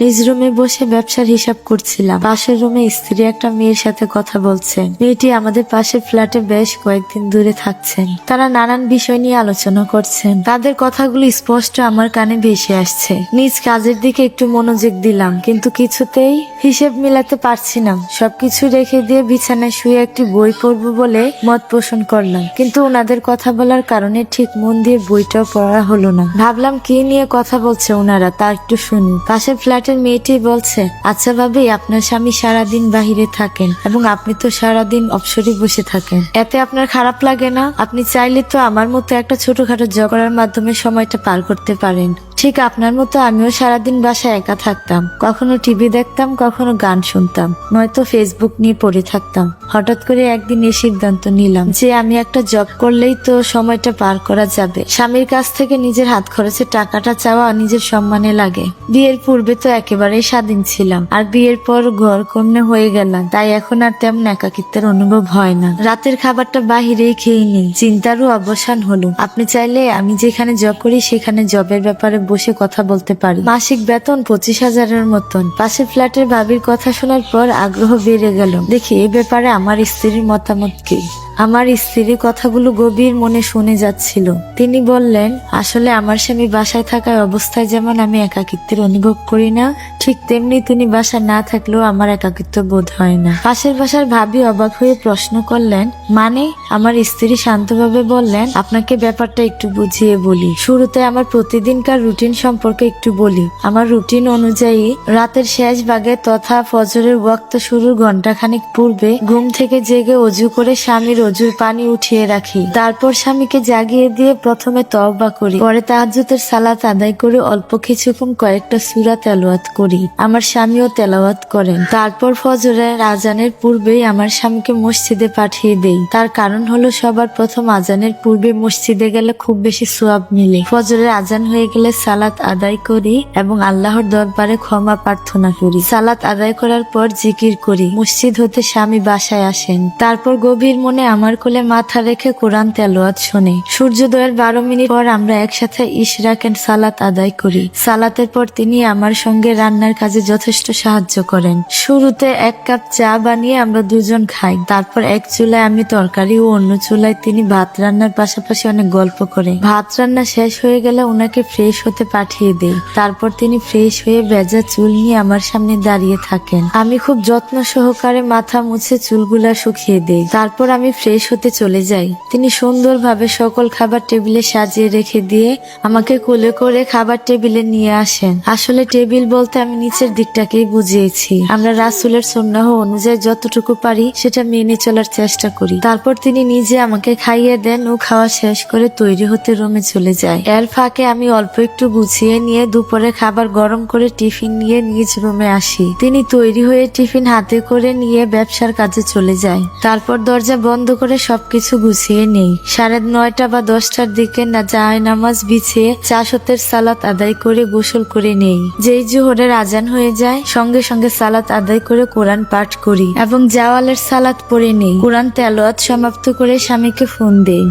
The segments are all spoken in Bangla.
নিজ রুমে বসে ব্যবসার হিসাব করছিলাম। পাশের রুমে স্ত্রী একটা মেয়ের সাথে কথা বলছে। মেয়েটি আমাদের পাশের ফ্ল্যাটে বেশ কয়েকদিন দূরে থাকছেন। তারা নানান বিষয় নিয়ে আলোচনা করছেন। তাদের কথাগুলো স্পষ্ট আমার কানে ভেসে আসছে। নিজ কাজের দিকে একটু মনোযোগ দিলাম, কিন্তু কিছুতেই হিসেব মিলাতে পারছি না। সবকিছু রেখে দিয়ে বিছানায় শুয়ে একটি বই পড়ব বলে মত পোষণ করলাম, কিন্তু ওনাদের কথা বলার কারণে ঠিক মন দিয়ে বইটাও পড়া হলো না। ভাবলাম কি নিয়ে কথা বলছে ওনারা তা একটু শুনি। পাশের ফ্ল্যাটের মেয়েটি বলছে আচ্ছা ভাবি, আপনার স্বামী সারাদিন বাহিরে থাকেন এবং আপনি তো সারাদিন অবসরে বসে থাকেন। এতে আপনার খারাপ লাগে না? আপনি চাইলে তো আমার মতো একটা ছোটখাটো ঝগড়ার মাধ্যমে সময়টা পার করতে পারেন। ঠিক আপনার মতো আমিও সারাদিন বাসায় একা থাকতাম। কখনো টিভি দেখতাম, কখনো গান শুনতাম। নয়তো ফেসবুক নিয়ে পড়ে থাকতাম। হঠাৎ করে একদিন এই সিদ্ধান্ত নিলাম যে আমি একটা জব করলেই তো সময়টা পার করা যাবে। স্বামীর কাছ থেকে নিজের হাত খরচের টাকাটা চাওয়া নিজের সম্মানে লাগে। বিয়ের পূর্বে তো একেবারেই স্বাধীন ছিলাম। আর বিয়ের পর ঘর কন্যা হয়ে গেলাম, তাই এখন আর তেমন একাকিত্বের অনুভব হয় না। রাতের খাবারটা বাহিরেই খেয়ে নিই। চিন্তারও অবসান হলো। আপনি চাইলে আমি যেখানে জব করি, সেখানে জবের ব্যাপারে বসে কথা বলতে পারি। মাসিক বেতন পঁচিশ হাজারের মতন। পাশে ফ্ল্যাটের ভাবির কথা শোনার পর আগ্রহ বেড়ে গেল। দেখি, এ ব্যাপারে আমার স্ত্রীর মতামত কি? আমার স্ত্রীর কথাগুলো গভীর মনে শুনে যাচ্ছিল। তিনি বললেন, আসলে আমার স্বামী বাসায় থাকার অবস্থায় যেমন আমি একাকিত্বের অনুভব করি না, ঠিক তেমনি তিনি বাসায় না থাকলেও আমার একাকিত্ব বোধ হয় না। পাশের বাসার ভাবি অবাক হয়ে প্রশ্ন করলেন মানে? আমার স্ত্রী শান্তভাবে বললেন, আপনাকে ব্যাপারটা একটু বুঝিয়ে বলি। শুরুতে আমার প্রতিদিনকার রুটিন সম্পর্কে একটু বলি। আমার রুটিন অনুযায়ী রাতের শেষ ভাগে তথা ফজরের ওয়াক্ত শুরুর ঘন্টাখানিক পূর্বে ঘুম থেকে জেগে অজু করে স্বামীর অজুর পানি উঠিয়ে রাখি। তারপর স্বামীকে জাগিয়ে দিয়ে প্রথমে তওবা করি। পরে তাহাজ্জুদের সালাত আদায় করে অল্প কিছুক্ষণ কয়েকটা সূরা তেলাওয়াত করি। আমার স্বামীও তেলাওয়াত করেন। তারপর ফজরের আজানের পূর্বেই আমার স্বামীকে মসজিদে পাঠিয়ে দেই। তার কারণ হলো সবার প্রথম আজানের পূর্বে মসজিদে গেলে খুব বেশি সোয়াব মিলে। ফজরের আজান হয়ে গেলে সালাত আদায় করি এবং আল্লাহর দরবারে ক্ষমা প্রার্থনা করি। সালাত আদায় করার পর জিকির করি। মসজিদ হতে স্বামী বাসায় আসেন। তারপর গভীর মনে আমার কোলে মাথা রেখে কোরআন তেলোয়াত শোনে। সূর্যোদয়ের বারো মিনিট পর আমরা একসাথে ইশরাক এন্ড সালাত আদায় করি। সালাতের পর তিনি আমার সঙ্গে রান্নার কাজে যথেষ্ট সাহায্য করেন। শুরুতে এক কাপ চা বানিয়ে আমরা দুজন খাই। তারপর এক চুলায় আমি তরকারি ও অন্য চুলায় তিনি ভাত রান্নার পাশাপাশি অনেক গল্প করে। ভাত রান্না শেষ হয়ে গেলে ওনাকে ফ্রেশ হতে পাঠিয়ে দেই। তারপর তিনি ফ্রেশ হয়ে ভেজা চুল নিয়ে আমার সামনে দাঁড়িয়ে থাকেন। আমি খুব যত্ন সহকারে মাথা মুছে চুলগুলা শুকিয়ে দেই। তারপর আমি ফ্রেশ হতে চলে যাই তিনি সুন্দরভাবে সকল খাবার টেবিলে সাজিয়ে রেখে দিয়ে আমাকে কোলে করে খাবার টেবিলে নিয়ে আসেন। আসলে টেবিল বলতে আমি নিচের দিকটাকেই বুঝিয়েছি। আমরা রাসুলের সন্ন্যাহ অনুযায়ী যতটুকু পারি সেটা মেনে চলার চেষ্টা করি। তারপর তিনি নিজে আমাকে খাইয়ে দেন ও খাওয়া শেষ করে তৈরি হতে রুমে চলে যায়। এর ফাঁকে আমি অল্প একটু গুছিয়ে নিয়ে দুপুরে খাবার গরম করে টিফিন নিয়ে নিজ রুমে আসি। তিনি তৈরি হয়ে টিফিন হাতে করে নিয়ে ব্যবসার কাজে চলে যায়। তারপর দরজা বন্ধ করে সবকিছু গুছিয়ে নেই। সাড়ে নয়টা বা দশটার দিকে না যায় নামাজ বিছিয়ে চাষতের সালাত আদায় করে গোসল করে নেই। যেই জোহরের আজান হয়ে যায়, সঙ্গে সঙ্গে সালাত আদায় করে কোরআন পাঠ করি এবং জাওয়ালের সালাত পড়ে নেই। কোরআন তেলোয়াত সমাপ্ত করে স্বামীকে ফোন দেই।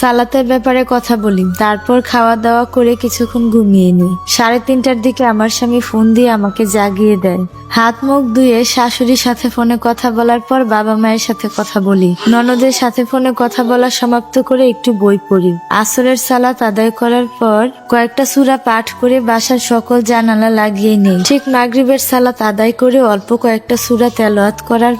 সালাতের ব্যাপারে কথা বলি তারপর খাওয়া দাওয়া করে কিছুক্ষণ ঘুমিয়ে নিই। সাড়ে তিনটার দিকে আমার স্বামী ফোন দিয়ে আমাকে জাগিয়ে দেয়। হাত মুখ ধুয়ে শাশুড়ির সাথে ফোনে কথা বলার পর বাবা মায়ের সাথে কথা বলি। ননদের সাথে ফোনে কথা বলা সমাপ্ত করে একটু বই পড়ি। আসরের সালাত আদায় করার পর কয়েকটা সুরা পাঠ করে বাসার সকল জানালা লাগিয়ে নেই। ঠিক মাগরিবের সালাত আদায় করে অল্প কয়েকটা সুরা তেলাওয়াত করার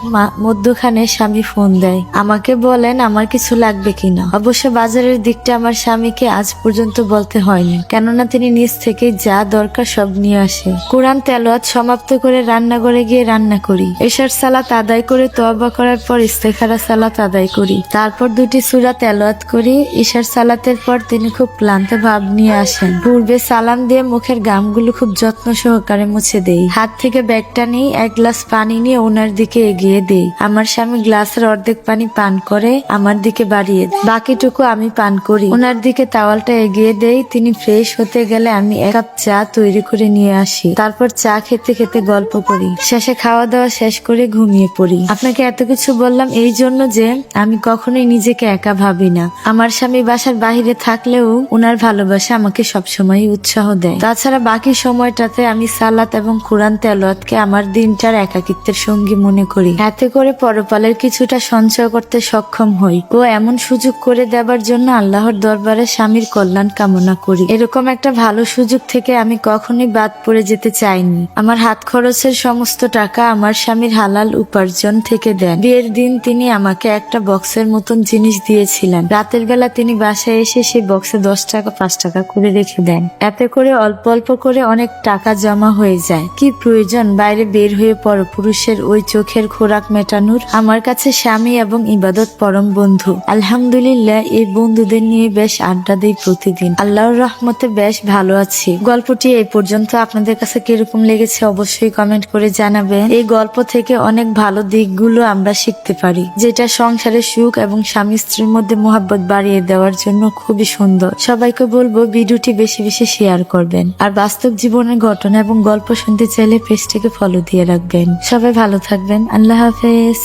মধ্যখানে স্বামী ফোন দেয়। আমাকে বলেন, আমার কিছু লাগবে কিনা? অবশ্য বাজারের দিকটা আমার স্বামীকে আজ পর্যন্ত বলতে হয়নি। কেননা তিনি নিজ থেকে যা দরকার সব নিয়ে আসে। কোরআন তেলাওয়াত সমাপ্ত করে রান্নাঘরে গিয়ে রান্না করি। এশার সালাত আদায় করে তওবা করার পর ইস্তেখারা সালাত আদায় করি। তারপর দুটি সূরা তেলাওয়াত করি। ঈশার সালাতের পর তিনি খুব ক্লান্ত ভাব নিয়ে আসেন। পূর্বে সালাম দিয়ে মুখের গামগুলো খুব যত্ন সহকারে মুছে দেই। হাত থেকে ব্যাগটা নিয়ে এক গ্লাস পানি নিয়ে ওনার দিকে এগিয়ে দেই। আমার স্বামী গ্লাসের অর্ধেক পানি পান করে আমার দিকে বাড়িয়ে দেয়। বাকিটুকু আমি পান করি। ওনার দিকে তাওয়ালটা এগিয়ে দেই, তিনি ফ্রেশ হতে গেলে আমি এক কাপ চা তৈরি করে নিয়ে আসি। তারপর চা খেতে খেতে গল্প করি। শেষে খাওয়া দাওয়া শেষ করে ঘুমিয়ে পড়ি। আপনাকে এত কিছু বললাম এই জন্য যে আমি কখনোই নিজেকে একা ভাবি না। আমার স্বামী বাসার বাহিরে থাকলেও ওনার ভালোবাসা আমাকে সবসময় উৎসাহ দেয়। তাছাড়া বাকি সময়টাতে আমি সালাত এবং কোরআন তেলাওয়াতকে আমার দিনটার একাকিত্বের সঙ্গী মনে করি। এতে করে পরপালের কিছুটা সঞ্চয় করতে সক্ষম হই। ও এমন সুযোগ করে দেবার জন্য আল্লাহর দরবারে স্বামীর কল্যাণ কামনা করি। এরকম একটা ভালো সুযোগ থেকে আমি কখনোই বাদ পড়ে যেতে চাইনি। আমার হাত খরচের সমস্ত টাকা আমার স্বামীর হালাল উপার্জন থেকে দেন। বিয়ের দিন তিনি আমাকে একটা বক্সের মতন জিনিস দিয়েছিলেন। রাতের বেলা তিনি বাসায় এসে সেই বক্সে দশ টাকা, পাঁচ টাকা করে রেখে দেন। এতে করে অল্প অল্প করে অনেক টাকা জমা হয়ে যায়। কি প্রয়োজন? বাইরে বের হয়ে পরপুরুষের ওই চোখের খোরাক মেটানোর আমার কাছে স্বামী এবং ইবাদত পরম বন্ধু। আলহামদুলিল্লাহ এই বন্ধুদের নিয়ে বেশ আড্ডা দিই প্রতিদিন। আল্লাহর রহমতে বেশ ভালো আছি। গল্পটি এই পর্যন্ত আপনাদের কাছে কীরকম লেগেছে অবশ্যই কমেন্ট করে জানাবেন। এই গল্প থেকে অনেক ভালো দিকগুলো আমরা শিখতে পারি, যেটা সংসারে সুখ এবং স্বামী স্ত্রীর মধ্যে মোহাব্বত বাড়িয়ে দেওয়ার জন্য খুবই সুন্দর। সবাইকে বলব ভিডিওটি বেশি বেশি শেয়ার করবেন। আর বাস্তব জীবনের ঘটনা এবং গল্প শুনতে চাইলে পেজটিকে ফলো দিয়ে রাখবেন। সবাই ভালো থাকবেন। আল্লাহ হাফেজ।